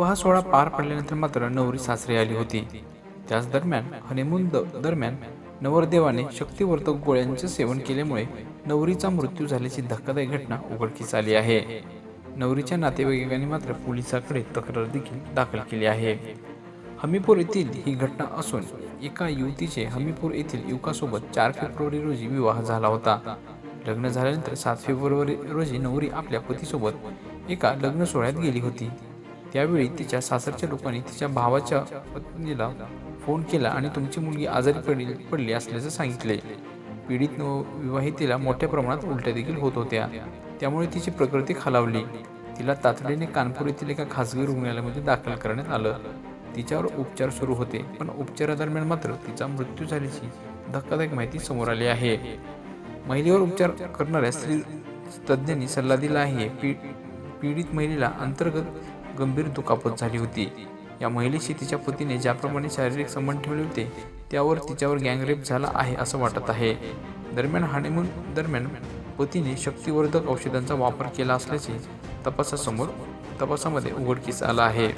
विवाह सोहळा पार पडल्यानंतर मात्र नवरी सासरी आली होती. त्याच दरम्यान हनीमून द दरम्यान नवरदेवाने शक्तिवर्धक गोळ्यांचे सेवन केल्यामुळे नवरीचा मृत्यू झाल्याची धक्कादायक घटना उघडकीस आली आहे. नवरीच्या नातेवाईकांनी मात्र पोलिसाकडे तक्रार देखील दाखल केली आहे. हमीपूर येथील ही घटना असून एका युवतीचे हमीपूर येथील युवकासोबत चार फेब्रुवारी रोजी विवाह झाला होता. लग्न झाल्यानंतर सात फेब्रुवारी रोजी नवरी आपल्या पतीसोबत एका लग्न सोहळ्यात गेली होती. त्यावेळी तिच्या सासरच्या लोकांनी तिच्या भावाच्या पत्नीला फोन केला आणि तुमची मुलगी आजारी पडली पडली असल्याचं सांगितले. पीडित विवाहितेला मोठ्या प्रमाणात उलट्या देखील होत होत्या. त्यामुळे तिची प्रकृती खालावली. तिला तातडीने कानपूर येथील एका खासगी रुग्णालयामध्ये दाखल करण्यात आलं. तिच्यावर उपचार सुरू होते पण उपचारादरम्यान मात्र तिचा मृत्यू झाल्याची धक्कादायक माहिती समोर आली आहे. महिलेवर उपचार करणाऱ्या स्त्री तज्ज्ञांनी सल्ला दिला आहे. पी पीडित महिलेला अंतर्गत गंभीर दुखापत झाली होती. या महिलेशी तिच्या पतीने ज्याप्रमाणे शारीरिक संबंध ठेवले होते त्यावर तिच्यावर गँगरेप झाला आहे असं वाटत आहे. दरम्यान हनीमून दरम्यान पतीने शक्तिवर्धक औषधांचा वापर केला असल्याचे तपासासमोर तपासामध्ये उघडकीस आलं आहे.